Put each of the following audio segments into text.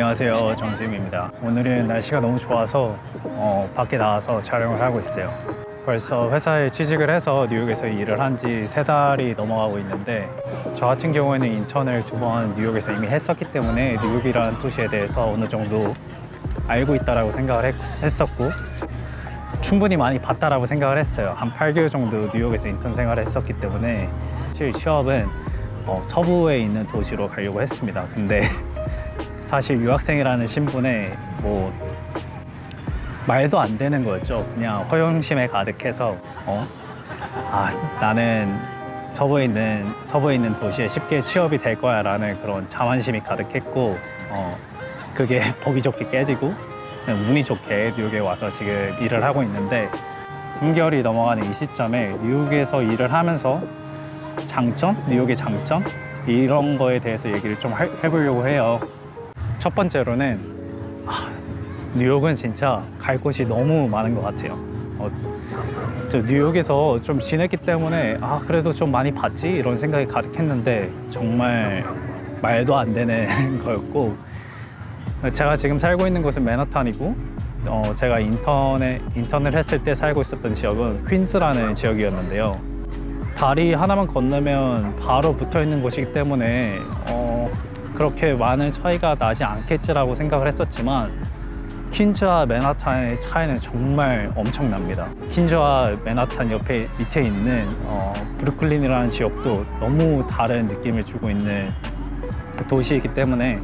안녕하세요. 정지임입니다. 오늘은 날씨가 너무 좋아서 어, 밖에 나와서 촬영을 하고 있어요. 벌써 회사에 취직을 해서 뉴욕에서 일을 한 지 세 달이 넘어가고 있는데 저 같은 경우에는 인턴을 두 번 뉴욕에서 이미 했었기 때문에 뉴욕이라는 도시에 대해서 어느 정도 알고 있다라고 생각을 했, 했었고 충분히 많이 봤다라고 생각을 했어요. 한 8개월 정도 뉴욕에서 인턴 생활을 했었기 때문에 사실 취업은 어, 서부에 있는 도시로 가려고 했습니다. 근데 사실 유학생이라는 신분에 뭐 말도 안 되는 거였죠. 그냥 허영심에 가득해서 어? 아 나는 서부에 있는 서부에 있는 도시에 쉽게 취업이 될 거야라는 그런 자만심이 가득했고 어 그게 보기 좋게 깨지고 운이 좋게 뉴욕에 와서 지금 일을 하고 있는데 3개월이 넘어가는 이 시점에 뉴욕에서 일을 하면서 장점, 뉴욕의 장점 이런 거에 대해서 얘기를 좀 할- 해보려고 해요. 첫 번째로는 아, 뉴욕은 진짜 갈 곳이 너무 많은 것 같아요. 어, 저 뉴욕에서 좀 지냈기 때문에 아 그래도 좀 많이 봤지 이런 생각이 가득했는데 정말 말도 안 되는 거였고 제가 지금 살고 있는 곳은 맨하탄이고 어, 제가 인턴에 인턴을 했을 때 살고 있었던 지역은 퀸즈라는 지역이었는데요. 다리 하나만 건너면 바로 붙어 있는 곳이기 때문에 어, 그렇게 많은 차이가 나지 않겠지라고 생각을 했었지만 퀸즈와 맨하탄의 차이는 정말 엄청납니다. 퀸즈와 맨하탄 옆에 밑에 있는 어, 브루클린이라는 지역도 너무 다른 느낌을 주고 있는 도시이기 때문에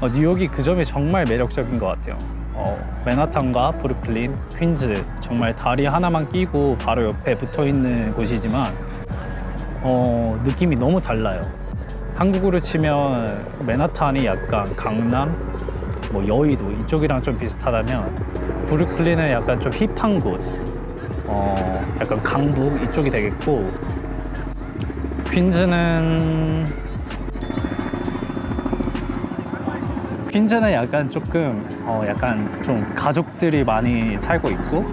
어, 뉴욕이 그 점이 정말 매력적인 것 같아요. 어, 맨하탄과 브루클린, 퀸즈 정말 다리 하나만 끼고 바로 옆에 붙어 있는 곳이지만 어, 느낌이 너무 달라요. 한국으로 치면 맨하탄이 약간 강남, 뭐 여의도 이쪽이랑 좀 비슷하다면 브루클린은 약간 좀 힙한 곳, 어, 약간 강북 이쪽이 되겠고 퀸즈는 퀸즈는 약간 조금 어, 약간 좀 가족들이 많이 살고 있고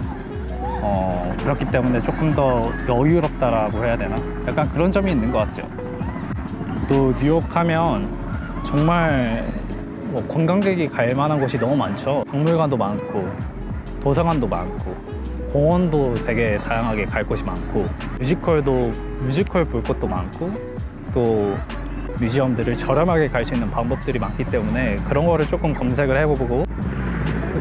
어, 그렇기 때문에 조금 더 여유롭다라고 해야 되나? 약간 그런 점이 있는 것 같아요. 또 뉴욕 하면 정말 뭐 관광객이 갈 만한 곳이 너무 많죠. 박물관도 많고 도서관도 많고 공원도 되게 다양하게 갈 곳이 많고 뮤지컬도 뮤지컬 볼 것도 많고 또 뮤지엄들을 저렴하게 갈 수 있는 방법들이 많기 때문에 그런 거를 조금 검색을 해보고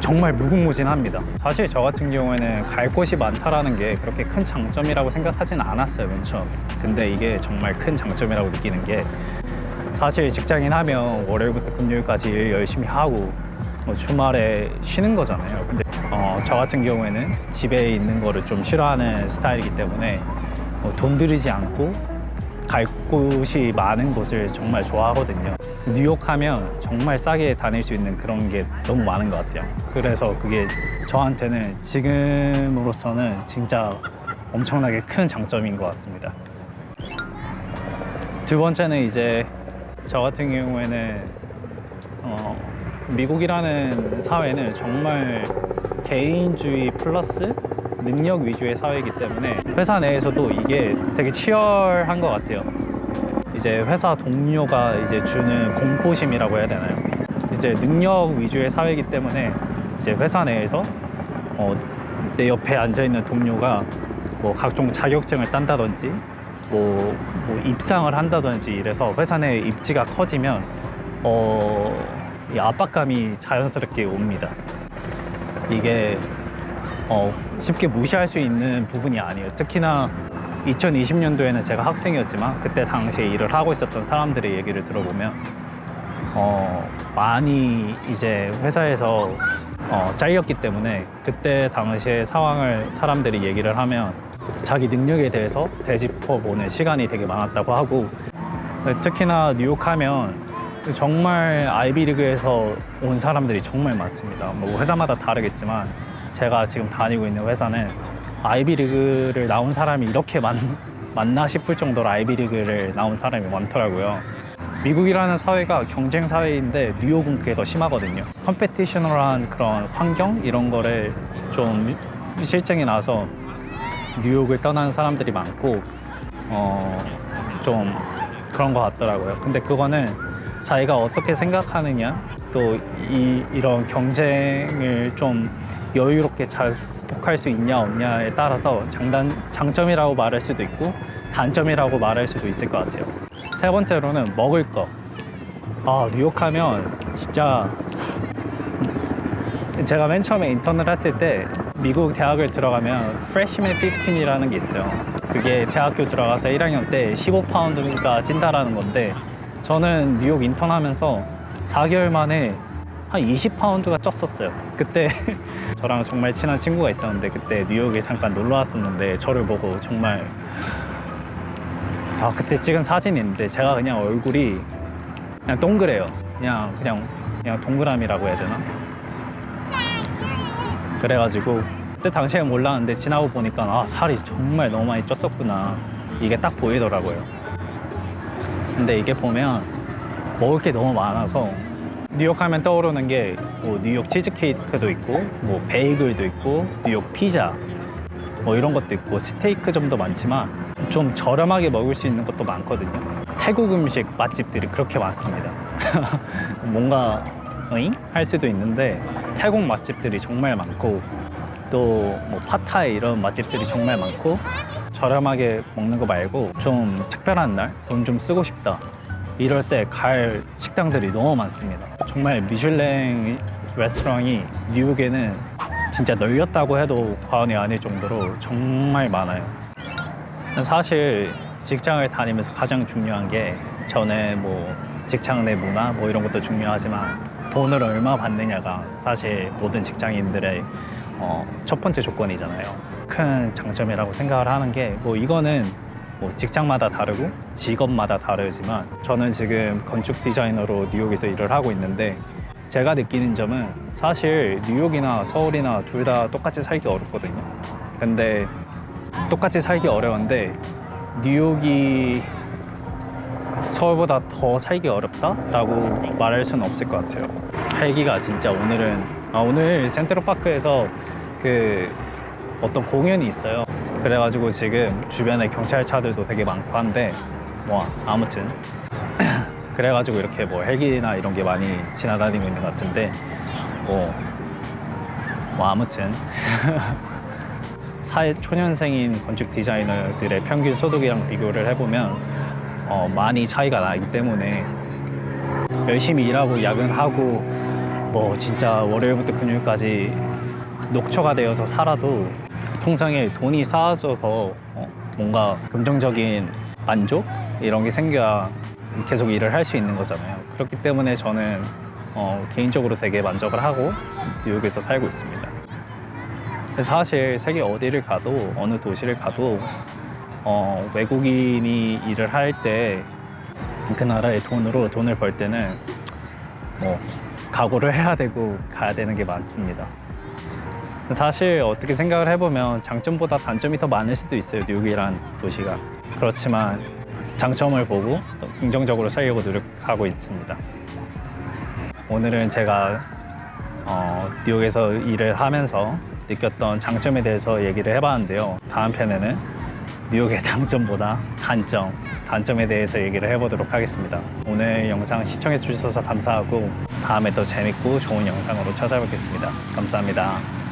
정말 무궁무진합니다. 사실 저 같은 경우에는 갈 곳이 많다라는 게 그렇게 큰 장점이라고 생각하진 않았어요, 맨 처음. 근데 이게 정말 큰 장점이라고 느끼는 게 사실 직장인 하면 월요일부터 금요일까지 일 열심히 하고 뭐 주말에 쉬는 거잖아요. 근데 어, 저 같은 경우에는 집에 있는 거를 좀 싫어하는 스타일이기 때문에 뭐 돈 들이지 않고 갈 곳이 많은 곳을 정말 좋아하거든요. 뉴욕 하면 정말 싸게 다닐 수 있는 그런 게 너무 많은 것 같아요. 그래서 그게 저한테는 지금으로서는 진짜 엄청나게 큰 장점인 것 같습니다. 두 번째는 이제 저 같은 경우에는 어, 미국이라는 사회는 정말 개인주의 플러스 능력 위주의 사회이기 때문에 회사 내에서도 이게 되게 치열한 것 같아요. 이제 회사 동료가 이제 주는 공포심이라고 해야 되나요? 이제 능력 위주의 사회이기 때문에 이제 회사 내에서 어, 내 옆에 앉아 있는 동료가 뭐 각종 자격증을 딴다든지 뭐, 뭐 입상을 한다든지 이래서 회사 내 입지가 커지면 어, 이 압박감이 자연스럽게 옵니다. 이게 어, 쉽게 무시할 수 있는 부분이 아니에요. 특히나 2020년도에는 제가 학생이었지만 그때 당시에 일을 하고 있었던 사람들의 얘기를 들어보면 어, 많이 이제 회사에서 어, 잘렸기 때문에 그때 당시의 상황을 사람들이 얘기를 하면 자기 능력에 대해서 되짚어보는 시간이 되게 많았다고 하고 특히나 뉴욕 하면 정말 아이비리그에서 온 사람들이 정말 많습니다. 뭐 회사마다 다르겠지만 제가 지금 다니고 있는 회사는 아이비리그를 나온 사람이 이렇게 많, 많나 싶을 정도로 아이비리그를 나온 사람이 많더라고요. 미국이라는 사회가 경쟁 사회인데 뉴욕은 그게 더 심하거든요. 컴페티셔널한 그런 환경 이런 거를 좀 실증이 나서 뉴욕을 떠나는 사람들이 많고 어, 좀 그런 것 같더라고요. 근데 그거는 자기가 어떻게 생각하느냐 또 이, 이런 경쟁을 좀 여유롭게 잘 극복할 수 있냐 없냐에 따라서 장단, 장점이라고 말할 수도 있고 단점이라고 말할 수도 있을 것 같아요. 세 번째로는 먹을 거. 아, 뉴욕 하면 진짜 제가 맨 처음에 인턴을 했을 때 미국 대학을 들어가면 freshman 15이라는 게 있어요. 그게 대학교 들어가서 1학년 때 15파운드가 찐다라는 건데 저는 뉴욕 인턴하면서 4개월 만에 한 20파운드가 쪘었어요. 그때 저랑 정말 친한 친구가 있었는데 그때 뉴욕에 잠깐 놀러 왔었는데 저를 보고 정말 아 그때 찍은 사진이 있는데 제가 그냥 얼굴이 그냥 동그래요. 그냥 그냥 그냥 동그라미라고 해야 되나? 그래가지고 그때 당시에 몰랐는데 지나고 보니까 아 살이 정말 너무 많이 쪘었구나 이게 딱 보이더라고요. 근데 이게 보면 먹을 게 너무 많아서 뉴욕 하면 떠오르는 게 뭐 뉴욕 치즈케이크도 있고 뭐 베이글도 있고 뉴욕 피자 뭐 이런 것도 있고 스테이크점도 많지만 좀 저렴하게 먹을 수 있는 것도 많거든요. 태국 음식 맛집들이 그렇게 많습니다. 뭔가 어잉? 할 수도 있는데 태국 맛집들이 정말 많고 또뭐 팟타이 이런 맛집들이 정말 많고 저렴하게 먹는 거 말고 좀 특별한 날 돈 좀 쓰고 싶다 이럴 때 갈 식당들이 너무 많습니다. 정말 미슐랭 레스토랑이 뉴욕에는 진짜 널렸다고 해도 과언이 아닐 정도로 정말 많아요. 사실 직장을 다니면서 가장 중요한 게 저는 뭐 직장 내 문화 뭐 이런 것도 중요하지만 돈을 얼마 받느냐가 사실 모든 직장인들의 어, 첫 번째 조건이잖아요. 큰 장점이라고 생각을 하는 게 뭐 이거는 뭐 직장마다 다르고 직업마다 다르지만 저는 지금 건축 디자이너로 뉴욕에서 일을 하고 있는데 제가 느끼는 점은 사실 뉴욕이나 서울이나 둘 다 똑같이 살기 어렵거든요. 근데 똑같이 살기 어려운데 뉴욕이 서울보다 더 살기 어렵다라고 말할 수는 없을 것 같아요. 헬기가 진짜 오늘은 아, 오늘 센트럴파크에서 그 어떤 공연이 있어요. 그래가지고 지금 주변에 경찰차들도 되게 많고 한데 뭐 아무튼. 그래가지고 이렇게 뭐 헬기나 이런 게 많이 지나다니고 있는 것 같은데 뭐, 뭐 아무튼. 사회 초년생인 건축 디자이너들의 평균 소득이랑 비교를 해보면 어, 많이 차이가 나기 때문에 열심히 일하고 야근하고 뭐 진짜 월요일부터 금요일까지 녹초가 되어서 살아도 통장에 돈이 쌓아져서 어, 뭔가 긍정적인 만족 이런 게 생겨야 계속 일을 할 수 있는 거잖아요. 그렇기 때문에 저는 어, 개인적으로 되게 만족을 하고 뉴욕에서 살고 있습니다. 사실 세계 어디를 가도 어느 도시를 가도 어, 외국인이 일을 할 때 그 나라의 돈으로 돈을 벌 때는 뭐 각오를 해야 되고 가야 되는 게 많습니다. 사실 어떻게 생각을 해보면 장점보다 단점이 더 많을 수도 있어요. 뉴욕이란 도시가. 그렇지만 장점을 보고 또 긍정적으로 살려고 노력하고 있습니다. 오늘은 제가 어, 뉴욕에서 일을 하면서 느꼈던 장점에 대해서 얘기를 해봤는데요. 다음 편에는 뉴욕의 장점보다 단점, 단점에 대해서 얘기를 해보도록 하겠습니다. 오늘 영상 시청해 주셔서 감사하고 다음에 더 재밌고 좋은 영상으로 찾아뵙겠습니다. 감사합니다.